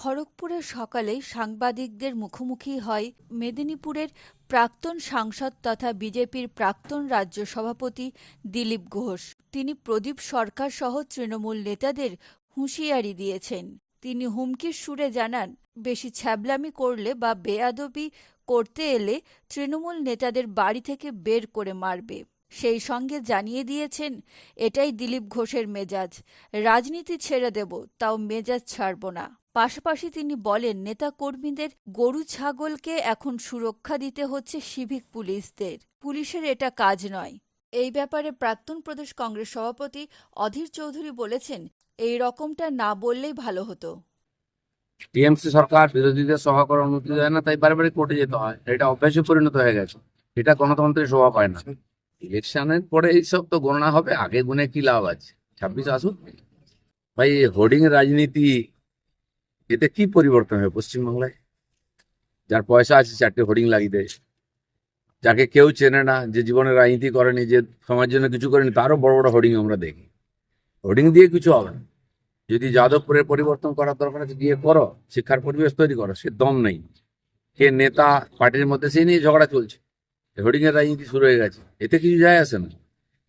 খড়গপুরে সকালে সাংবাদিকদের মুখোমুখি হয় মেদিনীপুরের প্রাক্তন সাংসদ তথা বিজেপির প্রাক্তন রাজ্য সভাপতি দিলীপ ঘোষ। তিনি প্রদীপ সরকার সহ তৃণমূল নেতাদের হুঁশিয়ারি দিয়েছেন। তিনি হুমকির সুরে জানান, বেশি ছ্যাবলামি করলে বা বেয়াদবি করতে এলে তৃণমূল নেতাদের বাড়ি থেকে বের করে মারবে। সেই সঙ্গে জানিয়ে দিয়েছেন, এটাই দিলীপ ঘোষের মেজাজ। রাজনীতি ছেড়ে দেব, তাও মেজাজ ছাড়ব না। পাশাপাশি তিনি বলেন, নেতাকর্মীদের গরু ছাগলকে এখন সুরক্ষা দিতে হচ্ছে সিভিক পুলিশদের। পুলিশের এটা কাজ নয়। এই ব্যাপারে প্রাক্তন প্রদেশ কংগ্রেস সভাপতি অধীর চৌধুরী বলেছেন, এই রকমটা না বললেই ভালো হতো। টিএমসি সরকার বিরোধীদের সভা করার অনুমতি দেয় না, তাই বারবারই কোর্টে যেতে হয়। এটা অভ্যাসে পরিণত হয়ে গেছে। এটা গণতন্ত্রের শোভা পায় না। ইলেকশনের পরে এইসব তো গণনা হবে, আগে গুনে কি লাভ আছে? ছাব্বিশ আসুক। ভাই হোর্ডিং রাজনীতি এতে কি পরিবর্তন হবে পশ্চিমবাংলায়? যার পয়সা আছে, চারটে হোর্ডিং লাগিয়ে দেয়। যাকে কেউ চেনে না, যে জীবনে রাজনীতি করেনি, যে সমাজের জন্য কিছু করেনি, তারও বড় বড় হোর্ডিং আমরা দেখি। হোর্ডিং দিয়ে কিছু হবে না। যদি যাদবপুরের পরিবর্তন করার দরকার আছে গিয়ে করো, শিক্ষার পরিবেশ তৈরি করো, সে দম নেই। কে নেতা পার্টির মধ্যে, সেই নিয়ে ঝগড়া চলছে। হোর্ডিং এর রাজনীতি শুরু হয়ে গেছে। এতে কিছু যায় আসে না।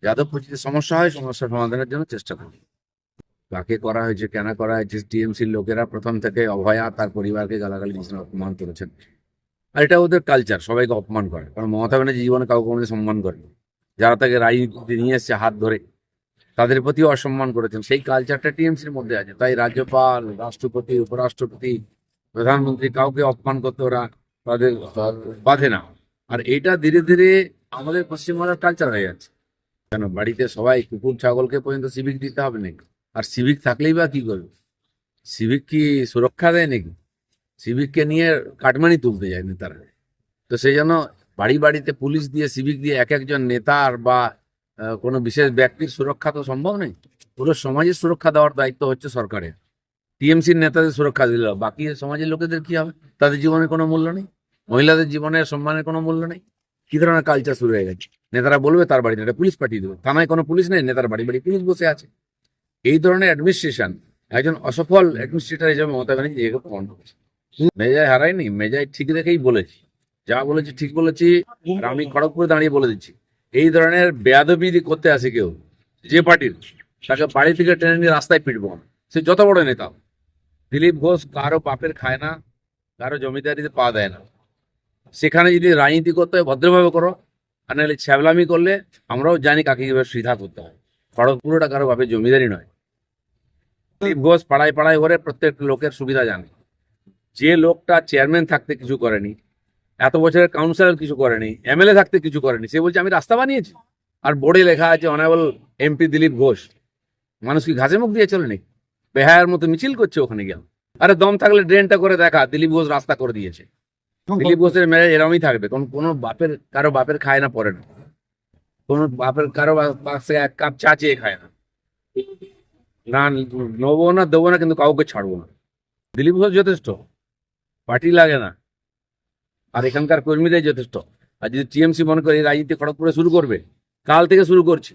যাদবপুর যদি সমস্যা হয়, সমস্যা সমাধানের জন্য চেষ্টা করি কাকে করা হয়েছে, কেন করা হয়েছে, টিএমসির লোকেরা প্রথম থেকে অভয়া তার পরিবারকে গালাগালি দিয়েছেন অপমান করেছেন আর এটা ওদের কালচার সবাইকে অপমান করে। কারণ মমতা ব্যানার্জি জীবনে কাউকে কোনো সম্মান করে যারা তাকে রাজনীতিতে নিয়ে এসছে হাত ধরে, তাদের প্রতি অসম্মান করেছেন। সেই কালচারটা টিএমসির মধ্যে আছে। তাই রাজ্যপাল, রাষ্ট্রপতি, উপরাষ্ট্রপতি, প্রধানমন্ত্রী কাউকে অপমান করতে ওরা তাদের বাধে না। আর এটা ধীরে ধীরে আমাদের পশ্চিমবাংলার কালচার হয়ে যাচ্ছে। কেন বাড়িতে সবাই কুকুর, ছাগলকে পর্যন্ত সিভিক দিতে হবে নাকি? আর সিভিক থাকলেই বা কি করবে? সিভিক কি সুরক্ষা দেয় নাকি? সিভিককে নিয়ে কাটমানি তুলতে যায় নেতারা। তো সেই জন্য বাড়ি বাড়িতে পুলিশ দিয়ে সিভিক দিয়ে এক একজন নেতার বা কোনো বিশেষ ব্যক্তির সুরক্ষা তো সম্ভব নেই পুরো সমাজের সুরক্ষা দেওয়ার দায়িত্ব হচ্ছে সরকারের। টিএমসির নেতাদের সুরক্ষা দিল বাকি সমাজের লোকেদের কি হবে? তাদের জীবনে কোনো মূল্য নেই? মহিলাদের জীবনের সম্মানের কোনো মূল্য নেই? কি ধরনের কালচার শুরু হয়ে গেছে? নেতারা বলবে, তার বাড়িতে একটা পুলিশ পাঠিয়ে দেবে। থানায় কোনো পুলিশ নেই? নেতার বাড়ি বাড়ি পুলিশ বসে আছে। এই ধরনের অ্যাডমিনিস্ট্রেশন একজন অসফল অ্যাডমিনিস্ট্রেটর হিসেবে মমতা ব্যানার্জি নিজেকে প্রমাণ করেছে মেজায় হারায়নি মেজায় ঠিক রেখেই বলেছি। যা বলেছি ঠিক বলেছি, আর আমি খড়গপুরে দাঁড়িয়ে বলে দিচ্ছি। এই ধরনের বেয়াদবিদি করতে আসে কেউ, যে পার্টির, তাকে বাড়ি থেকে টেনে নিয়ে রাস্তায় পিটবো সে যত বড় নেতা দিলীপ ঘোষ কারও বাপের খায় না, কারও জমিদারিতে পা দেয় না। সেখানে যদি রাজনীতি করতে হয়, ভদ্রভাবে করো, আর নাহলে ছ্যাবলামি করলে আমরাও জানি কাকে কীভাবে সুবিধা করতে হয়। খড়গপুরটা কারও বাপের জমিদারি নয়। দিলীপ ঘোষ পাড়ায় পাড়ায় ঘরে প্রত্যেক লোকের সুবিধা জানে। যে লোকটা চেয়ারম্যান থাকতে কিছু করেনি এত বছরের কাউন্সিলর কিছু করেনি এমএলএ থাকতে কিছু করেনি সে বলছে আমি রাস্তা বানিয়েছি। আর বোর্ডে লেখা আছে অনারেবল এমপি দিলীপ ঘোষ। মানুষ কি ঘাসে মুখ দিয়ে চলে নাকি? বেহায়ের মতো মিছিল করছে ওখানে গিয়ে। আরে দম থাকলে ড্রেনটা করে দেখা দিলীপ ঘোষ রাস্তা করে দিয়েছে। দিলীপ ঘোষের মেয়ে এরমই থাকবে। কোন কোনো বাপের কারও বাপের খায় না পরে না। কোনো বাপের কারও পাশ এক কাপ চা চেয়ে খায় না। না নেব না, দেবো না, কিন্তু কাউকে ছাড়বো না। দিলীপ ঘোষ যথেষ্ট, পার্টি লাগে না। আর এখানকার কর্মীরাই যথেষ্ট। আর যদি টিএমসি মনে করে রাজনীতি খড়গপুরে শুরু করবে, কাল থেকে শুরু করছে।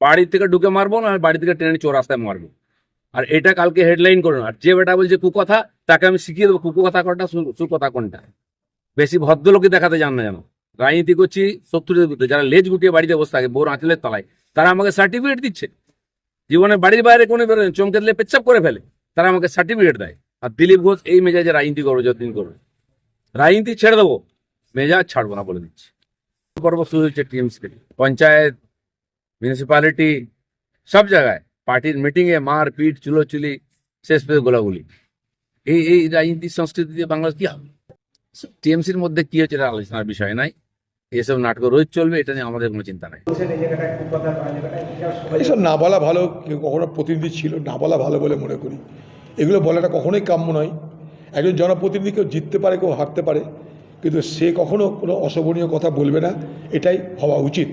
বাড়ি থেকে ঢুকে মারবো না, বাড়ি থেকে ট্রেনে চৌরাস্তায় মারবো। আর এটা কালকে হেডলাইন করুন আর যে বেটা বলছে কুকথা, তাকে আমি শিখিয়ে দেবো, কুকথা কোনটা সু- সুকথা কোনটা। বেশি ভদ্রলোকই দেখাতে জান না জানো রাজনীতি করছি, শত্রুদের বিরুদ্ধে। যারা লেজ গুটিয়ে বাড়িতে বসে থাকে, বোর আঁচলের তলায়, তারা আমাকে সার্টিফিকেট দিচ্ছে। জীবনে বাড়ির বাইরে কোনো বেরোয় চমকে দিলে পেচ্ছাপ করে ফেলে। তারা আমাকে সার্টিফিকেট দেয়। আর দিলীপ ঘোষ এই মেজাজে রাজনীতি করবে, যতদিন করবে। রাজনীতি ছেড়ে দেবো, মেজাজ ছাড়বো না বলে দিচ্ছি। পর্ব শুরু হচ্ছে টিএমসি পঞ্চায়েত মিউনিসিপ্যালিটি সব জায়গায়। পার্টির মিটিংয়ে মার, পিট, চুলোচুলি, শেষ পেয়ে গোলাগুলি। এই এই রাজনীতির সংস্কৃতি দিয়ে বাংলাদেশ কি হবে? টিএমসির মধ্যে কি হচ্ছে আলোচনার বিষয় নাই। এসব নাটক রোজ চলবে এটা নিয়ে আমাদের কোনো চিন্তা নাই। এসব না বলা ভালো কেউ কখনো প্রতিনিধি ছিল না বলা ভালো বলে মনে করি। এগুলো বলাটা কখনোই কাম্য নয়। একজন জনপ্রতিনিধি কেউ জিততে পারে কেউ হারতে পারে কিন্তু সে কখনো কোনো অশোভনীয় কথা বলবে না এটাই হওয়া উচিত।